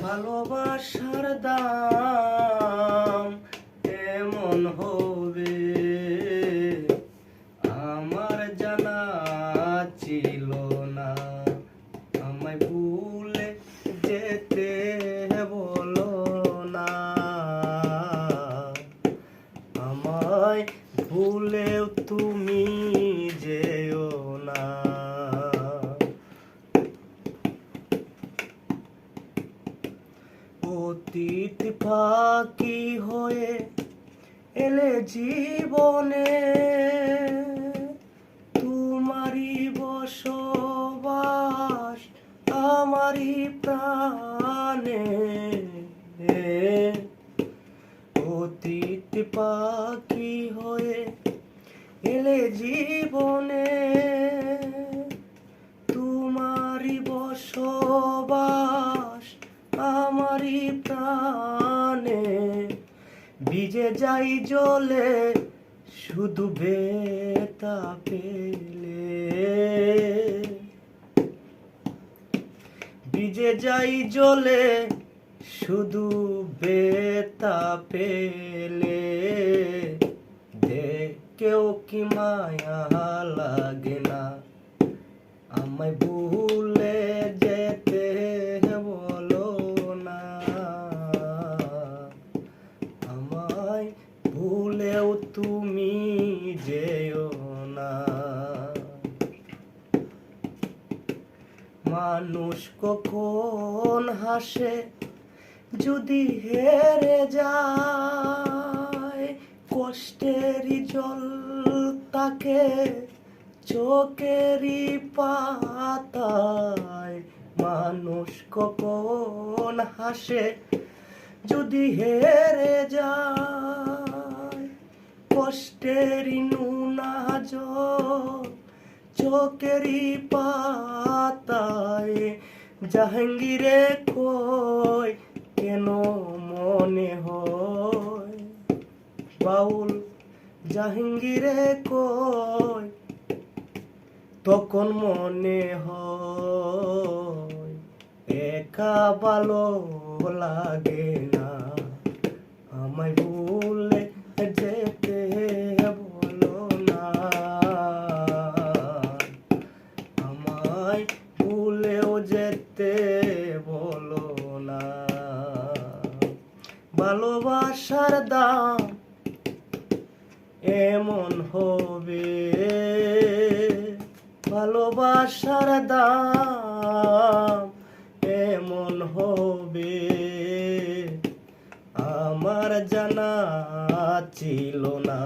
ভালোবাসার দাম এমন হবে? আমার জানা ছিল না। আমায় ভুলে যেতে বলো না। আমায় ভুলেও তুমি যেও না। অতীত ফাঁকি হয়ে এলে জীবনে তোমারই বসবাস আমারই প্রাণে। অতীত পাখি হয়ে এলে জীবনে প্রাণে ভিজে যাই জলে, শুধু বেতা পেলে। ভিজে যাই জলে, শুধু বেতা পেলে। কেউ কি মায়া লাগে না, আমায় ভুলে তুমি যেও না। মানুষ কখন হাসে যদি হেরে যায়? কষ্টেরই জল তাকে চোখেরই পাতায়। মানুষ কখন হাসে যদি হেরে যায়? কষ্টেরই নুনা জল চোখেরই পাতায়। জাহাঙ্গীরে কই কেন মনে হয়? বাউল, জাহাঙ্গীরে কই তখন মনে হয়? একা ভালো লাগে না, আমায় ভালোবাসার দাম এমন হবে। ভালোবাসার দাম এমন হবে। আমার জানা ছিল না।